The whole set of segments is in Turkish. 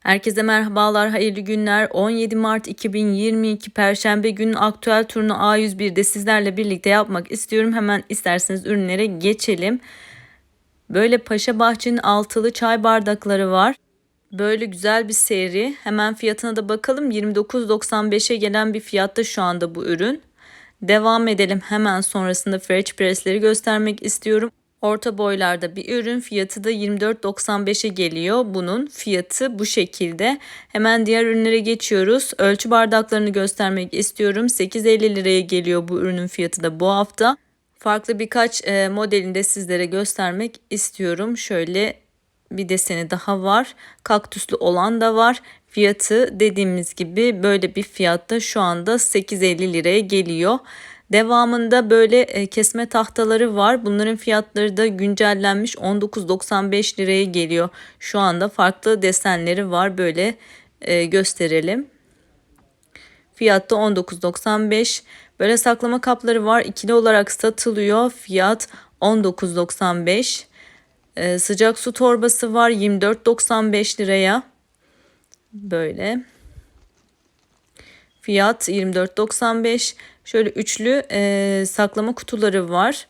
Herkese merhabalar, hayırlı günler. 17 Mart 2022 Perşembe günü aktüel turunu A101'de sizlerle birlikte yapmak istiyorum. Hemen isterseniz ürünlere geçelim. Böyle Paşa Bahçe'nin altılı çay bardakları var. Böyle güzel bir seri. Hemen fiyatına da bakalım. 29.95'e gelen bir fiyatta şu anda bu ürün. Devam edelim. Hemen sonrasında French press'leri göstermek istiyorum. Orta boylarda bir ürün fiyatı da 24.95'e geliyor. Bunun fiyatı bu şekilde. Hemen diğer ürünlere geçiyoruz. Ölçü bardaklarını göstermek istiyorum. 8.50 liraya geliyor bu ürünün fiyatı da bu hafta. Farklı birkaç e, modelini de sizlere göstermek istiyorum. Şöyle bir deseni daha var. Kaktüslü olan da var. Fiyatı dediğimiz gibi böyle bir fiyatta şu anda 8.50 liraya geliyor. Devamında böyle e, kesme tahtaları var. Bunların fiyatları da güncellenmiş 19.95 liraya geliyor. Şu anda farklı desenleri var. Böyle e, gösterelim. Fiyatta 19.95. Böyle saklama kapları var. İkili olarak satılıyor. Fiyat 19.95. Ee, sıcak su torbası var 24.95 liraya. Böyle. Fiyat 24.95. Şöyle üçlü e, saklama kutuları var.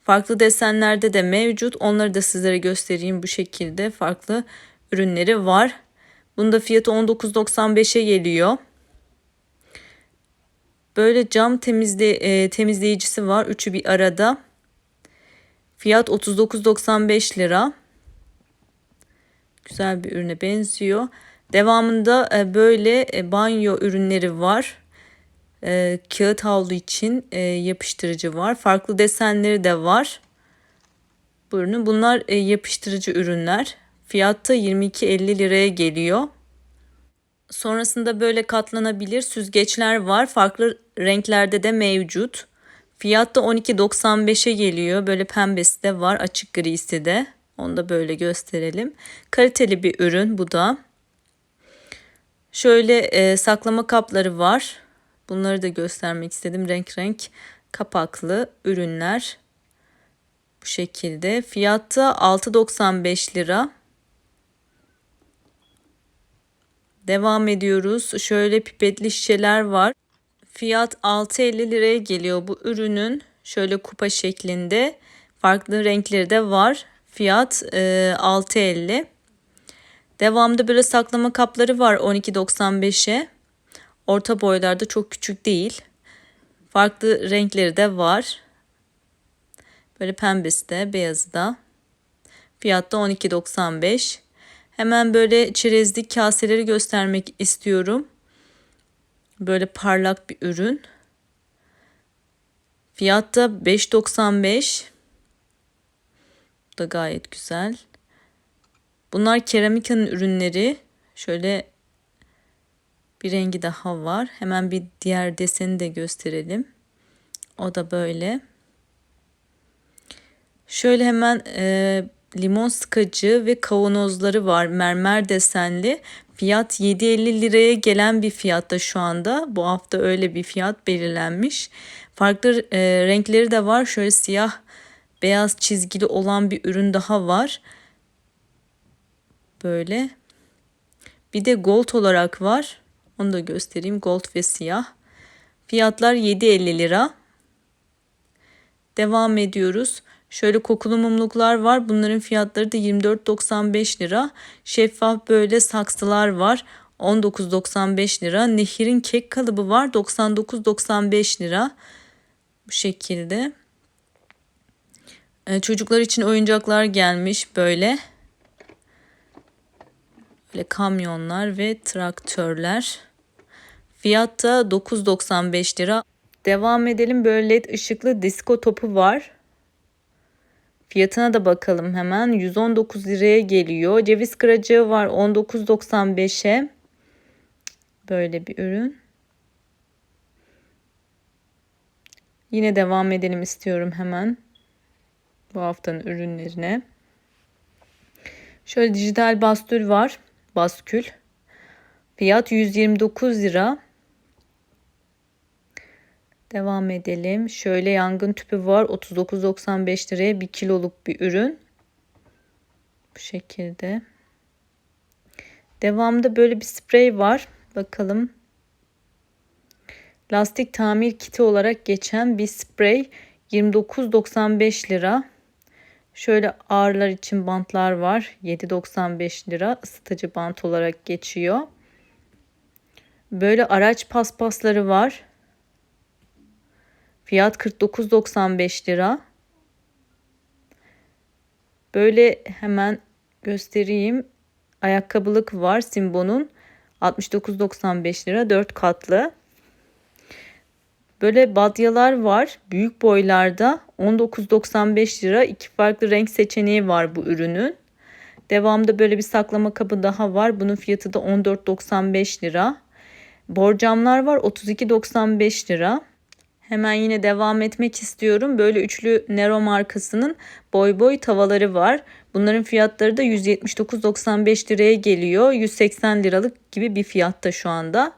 Farklı desenlerde de mevcut. Onları da sizlere göstereyim bu şekilde. Farklı ürünleri var. Bunda fiyatı 19.95'e geliyor. Böyle cam temizle, e, temizleyicisi var. Üçü bir arada. Fiyat 39.95 lira. Güzel bir ürüne benziyor. Devamında e, böyle e, banyo ürünleri var. E, kağıt havlu için yapıştırıcı var. Farklı desenleri de var. Bu ürünün. Bunlar yapıştırıcı ürünler. Fiyatta 22.50 liraya geliyor. Sonrasında böyle katlanabilir süzgeçler var. Farklı renklerde de mevcut. Fiyat da 12.95'e geliyor. Böyle pembesi de var. Açık grisi de. Onu da böyle gösterelim. Kaliteli bir ürün bu da. Şöyle e, saklama kapları var. Bunları da göstermek istedim. Renk renk kapaklı ürünler. Bu şekilde. Fiyatta 6.95 lira. Devam ediyoruz. Şöyle pipetli şişeler var. Fiyat 6.50 liraya geliyor bu ürünün. Şöyle kupa şeklinde. Farklı renkleri de var. Fiyat e, 6.50. Devamda böyle saklama kapları var 12.95'e. Orta boylarda çok küçük değil. Farklı renkleri de var. Böyle pembesi de beyazı da. Fiyat da 12.95. Hemen böyle çerezlik kaseleri göstermek istiyorum. Böyle parlak bir ürün. Fiyat da 5.95. Bu da gayet güzel. Bunlar keramikanın ürünleri. Şöyle bir rengi daha var. Hemen bir diğer deseni de gösterelim. O da böyle. Şöyle hemen e, limon sıkacı ve kavanozları var. Mermer desenli. Fiyat 7.50 liraya gelen bir fiyatta şu anda. Bu hafta öyle bir fiyat belirlenmiş. Farklı e, renkleri de var. Şöyle siyah beyaz çizgili olan bir ürün daha var. Böyle. Bir de gold olarak var. Onu da göstereyim. Gold ve siyah. Fiyatlar 7.50 lira. Devam ediyoruz. Şöyle kokulu mumluklar var. Bunların fiyatları da 24.95 lira. Şeffaf böyle saksılar var. 19.95 lira. Nehir'in kek kalıbı var. 99.95 lira. Bu şekilde. Ee, çocuklar için oyuncaklar gelmiş böyle. Böyle kamyonlar ve traktörler. Fiyat da 9.95 lira. Devam edelim. Böyle led ışıklı disko topu var. Fiyatına da bakalım hemen. 119 liraya geliyor. Ceviz kıracağı var 19.95'e. Böyle bir ürün. Yine devam edelim istiyorum hemen. Bu haftanın ürünlerine. Şöyle dijital bastül var. Baskül. Fiyat 129 lira. Devam edelim. Şöyle yangın tüpü var. 39.95 liraya 1 kiloluk bir ürün. Bu şekilde. Devamında böyle bir sprey var. Bakalım. Lastik tamir kiti olarak geçen bir sprey 29.95 lira. Şöyle ağrılar için bantlar var. 7.95 lira ısıtıcı bant olarak geçiyor. Böyle araç paspasları var. Fiyat 49.95 lira. Böyle hemen göstereyim. Ayakkabılık var Simbo'nun. 69.95 lira 4 katlı. Böyle badyalar var. Büyük boylarda 19.95 lira. iki farklı renk seçeneği var bu ürünün. Devamda böyle bir saklama kabı daha var. Bunun fiyatı da 14.95 lira. Borcamlar var 32.95 lira. Hemen yine devam etmek istiyorum. Böyle üçlü Nero markasının boy boy tavaları var. Bunların fiyatları da 179.95 liraya geliyor. 180 liralık gibi bir fiyatta şu anda.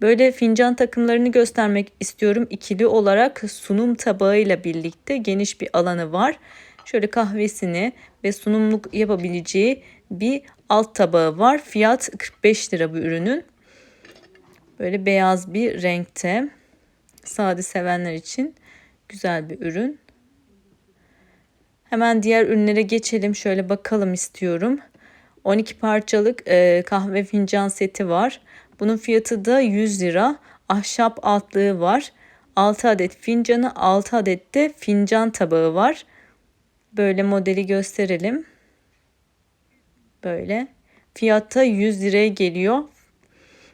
Böyle fincan takımlarını göstermek istiyorum. İkili olarak sunum tabağıyla birlikte geniş bir alanı var. Şöyle kahvesini ve sunumluk yapabileceği bir alt tabağı var. Fiyat 45 lira bu ürünün. Böyle beyaz bir renkte. Sade sevenler için güzel bir ürün. Hemen diğer ürünlere geçelim. Şöyle bakalım istiyorum. 12 parçalık e, kahve fincan seti var. Bunun fiyatı da 100 lira. Ahşap altlığı var. 6 adet fincanı, 6 adet de fincan tabağı var. Böyle modeli gösterelim. Böyle. Fiyatta 100 liraya geliyor.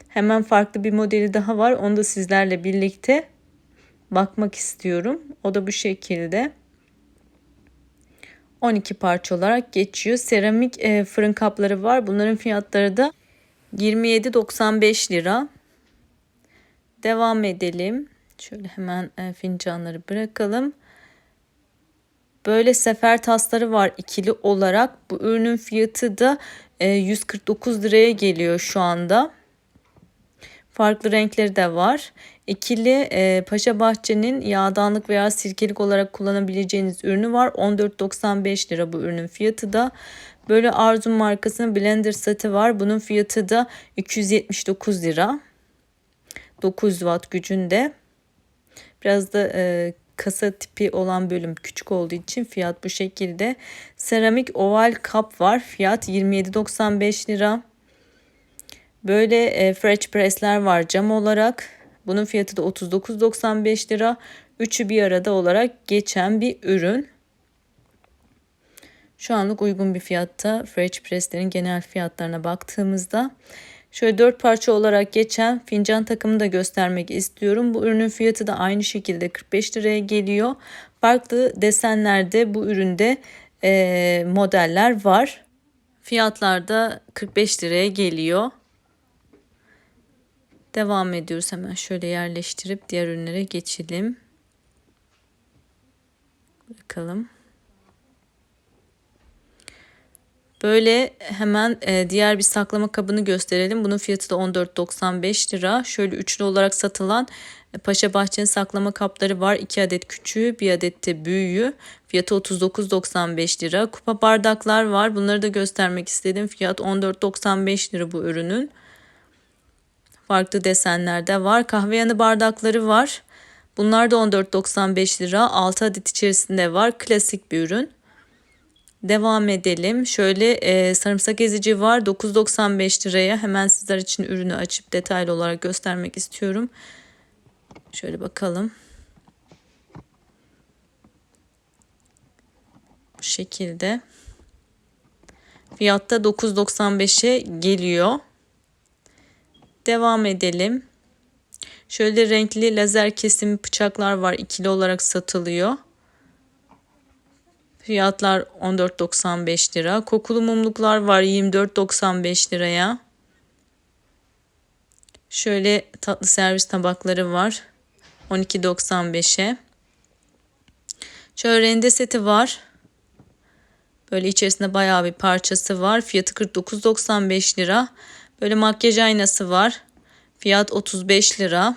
Hemen farklı bir modeli daha var. Onu da sizlerle birlikte bakmak istiyorum. O da bu şekilde. 12 parça olarak geçiyor. Seramik e, fırın kapları var. Bunların fiyatları da 27.95 lira. Devam edelim. Şöyle hemen e, fincanları bırakalım. Böyle sefer tasları var ikili olarak. Bu ürünün fiyatı da e, 149 liraya geliyor şu anda. Farklı renkleri de var. İkili e, Paşa Bahçe'nin yağdanlık veya sirkelik olarak kullanabileceğiniz ürünü var. 14.95 lira bu ürünün fiyatı da. Böyle Arzum markasının blender seti var. Bunun fiyatı da 279 lira. 900 watt gücünde. Biraz da e, kasa tipi olan bölüm küçük olduğu için fiyat bu şekilde. Seramik oval kap var. Fiyat 27.95 lira. Böyle e, French press'ler var cam olarak. Bunun fiyatı da 39.95 lira. Üçü bir arada olarak geçen bir ürün. Şu anlık uygun bir fiyatta French press'lerin genel fiyatlarına baktığımızda şöyle dört parça olarak geçen fincan takımını da göstermek istiyorum. Bu ürünün fiyatı da aynı şekilde 45 liraya geliyor. Farklı desenlerde bu üründe e, modeller var. Fiyatlar da 45 liraya geliyor. Devam ediyoruz hemen şöyle yerleştirip diğer ürünlere geçelim. Bakalım. Böyle hemen e, diğer bir saklama kabını gösterelim. Bunun fiyatı da 14.95 lira. Şöyle üçlü olarak satılan e, Paşa Bahçe'nin saklama kapları var. 2 adet küçüğü, bir adet de büyüğü. Fiyatı 39.95 lira. Kupa bardaklar var. Bunları da göstermek istedim. Fiyat 14.95 lira bu ürünün. Farklı desenlerde var. Kahve yanı bardakları var. Bunlar da 14.95 lira. 6 adet içerisinde var. Klasik bir ürün. Devam edelim. Şöyle e, sarımsak ezici var. 9.95 liraya. Hemen sizler için ürünü açıp detaylı olarak göstermek istiyorum. Şöyle bakalım. Bu şekilde. Fiyatta 9.95'e geliyor. Devam edelim. Şöyle renkli lazer kesim bıçaklar var. ikili olarak satılıyor. Fiyatlar 14.95 lira. Kokulu mumluklar var 24.95 liraya. Şöyle tatlı servis tabakları var. 12.95'e. Şöyle rende seti var. Böyle içerisinde bayağı bir parçası var. Fiyatı 49.95 lira. Böyle makyaj aynası var. Fiyat 35 lira.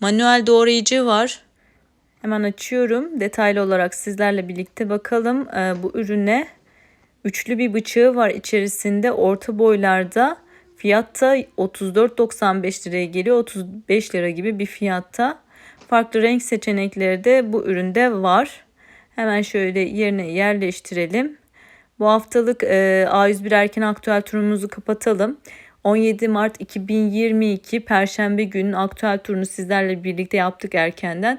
Manuel doğrayıcı var. Hemen açıyorum. Detaylı olarak sizlerle birlikte bakalım e, bu ürüne Üçlü bir bıçağı var içerisinde orta boylarda. Fiyatta 34.95 liraya geliyor. 35 lira gibi bir fiyatta. Farklı renk seçenekleri de bu üründe var. Hemen şöyle yerine yerleştirelim. Bu haftalık e, A101 erken aktüel turumuzu kapatalım. 17 Mart 2022 Perşembe günün aktüel turunu sizlerle birlikte yaptık erkenden.